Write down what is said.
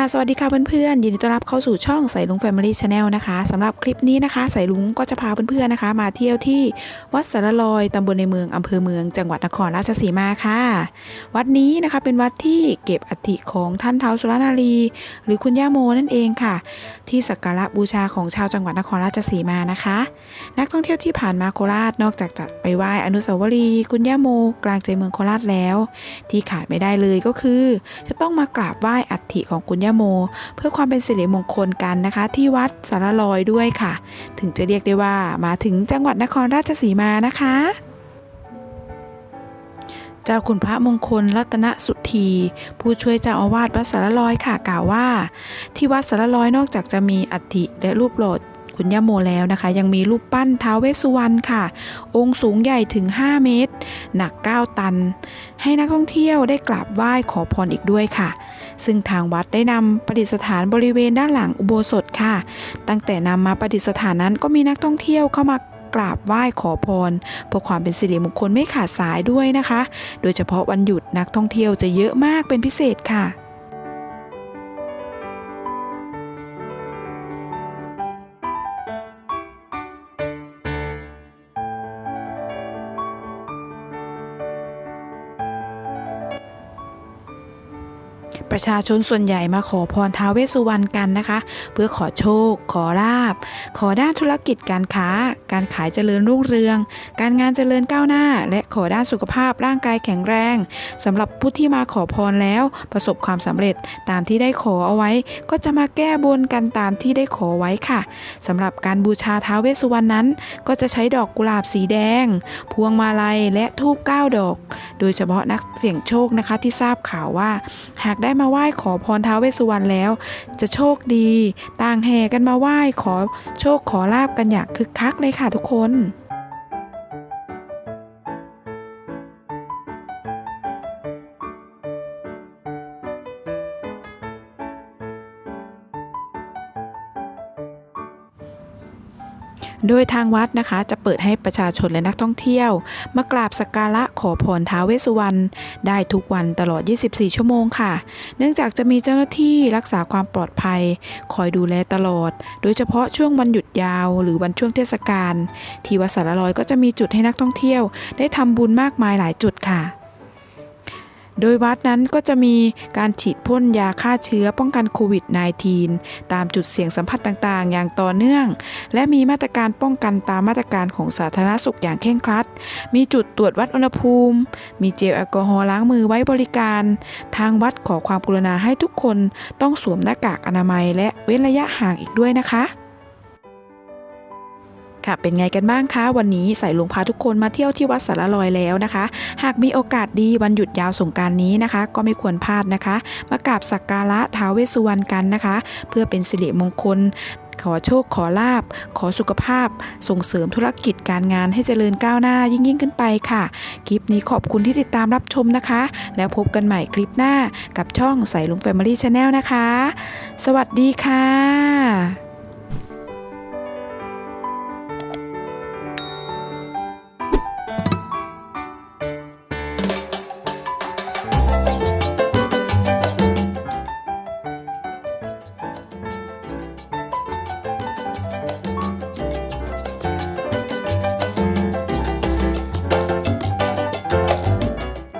ค่ะสวัสดีค่ะเพื่อนๆยินดีต้อนรับเข้าสู่ช่องใส่ลุง Family Channel นะคะสำหรับคลิปนี้นะคะใส่ลุงก็จะพาเพื่อนๆนะคะ มาเที่ยวที่วัดสารลอยตำบลในเมืองอำเภอเมือง จังหวัดนครราชสีมาค่ะ วัดนี้นะคะเป็นวัดที่เก็บอัฐิของท่านเท้าวสุรนารี หรือคุณย่าโมนั่นเองค่ะ ที่สักการะบูชาของชาวจังหวัดนครราชสีมานะคะ นักท่องเที่ยวที่ผ่านมาโคราชนอกจากจะไปไหว้อนุสาวรีย์คุณย่าโม กลางใจเมืองโคราชแล้ว ที่ขาดไม่ได้เลยก็คือ จะต้องมากราบไหว้อัฐิของคุณย่าโม เพื่อความเป็นสิริมงคลกันนะคะ ที่วัดสารลอยด้วยค่ะ ถึงจะเรียกได้ว่ามาถึงจังหวัดนครราชสีมานะคะเจ้าคุณพระมงคลรัตนสุธี ผู้ช่วยเจ้าอาวาสวัดสารลอยค่ะกล่าวว่า ที่วัดสารลอยนอกจากจะมีอัฐิและรูปหล่อคุณย่าโมแล้วนะคะ ยังมีรูปปั้นท้าวเวสสุวรรณค่ะ องค์สูงใหญ่ถึง 5 เมตร หนัก 9 ตัน ให้นักท่องเที่ยวได้กราบไหว้ขอพรอีกด้วยค่ะ ซึ่งทางวัดได้นำประดิษฐานบริเวณด้านหลังอุโบสถค่ะ ตั้งแต่นำมาประดิษฐานนั้นก็มีนักท่องเที่ยวเข้ามากราบไหว้ขอพรเพื่อความเป็นสิริมงคลไม่ขาดสายด้วยนะคะ โดยเฉพาะวันหยุดนักท่องเที่ยวจะเยอะมากเป็นพิเศษค่ะ ประชาชนส่วนใหญ่มาขอพรท้าวเวสสุวรรณกันนะคะ เพื่อขอโชค ขอลาบ ขอด้านธุรกิจการค้า การขายเจริญรุ่งเรือง การงานเจริญก้าวหน้า และขอด้านสุขภาพร่างกายแข็งแรงสำหรับผู้ที่มาขอพรแล้วประสบความสำเร็จตามที่ได้ขอเอาไว้ ก็จะมาแก้บนกันตามที่ได้ขอไว้ค่ะสำหรับการบูชาท้าวเวสสุวรรณนั้น ก็จะใช้ดอกกุหลาบสีแดง พวงมาลัยและธูปเก้าดอก โดยเฉพาะนักเสี่ยงโชคนะคะที่ทราบข่าวว่า หากได้มาไหว้ขอพรท้าวเวสสุวรรณแล้ว จะโชคดี ต่างแห่กันมาไหว้ขอโชคขอลาบกันอย่างคึกคักเลยค่ะทุกคน โดยทางวัดนะคะจะเปิดให้ประชาชนและนักท่องเที่ยว มากราบสักการะขอพรท้าเวสสุวรรณได้ทุกวันตลอด 24 ชั่วโมงค่ะ เนื่องจากจะมีเจ้าหน้าที่รักษาความปลอดภัย คอยดูแลตลอด โดยเฉพาะช่วงวันหยุดยาว หรือวันช่วงเทศกาลที่วัดสารลอยก็จะมีจุดให้นักท่องเที่ยว ได้ทำบุญมากมายหลายจุดค่ะ โดยวัดนั้นก็จะมีการฉีดพ่นยาฆ่าเชื้อป้องกันโควิด -19 ตามจุดเสี่ยงสัมผัสต่างๆ อย่างต่อเนื่อง และมีมาตรการป้องกันตามมาตรการของสาธารณสุขอย่างเคร่งครัด มีจุดตรวจวัดอุณหภูมิ มีเจลแอลกอฮอล์ล้างมือไว้บริการ ทางวัดขอความกรุณาให้ทุกคนต้องสวมหน้ากากอนามัย และเว้นระยะห่างอีกด้วยนะคะ ค่ะ เป็นไงกันบ้างคะวันนี้ใส่ลุงพาทุกคนมาเที่ยวที่วัดสารลอยแล้วนะคะ หากมีโอกาสดีวันหยุดยาวสงการนี้นะคะ ก็ไม่ควรพลาดนะคะ มากราบสักการะท้าวเวสสุวรรณกันนะคะ เพื่อเป็นสิริมงคลขอโชคขอลาบ ขอสุขภาพ ส่งเสริมธุรกิจการงานให้เจริญก้าวหน้ายิ่งยิ่งขึ้นไปค่ะ คลิปนี้ขอบคุณที่ติดตามรับชมนะคะ แล้วพบกันใหม่คลิปหน้ากับช่องใส่ลุง Family Channel นะคะ สวัสดีค่ะ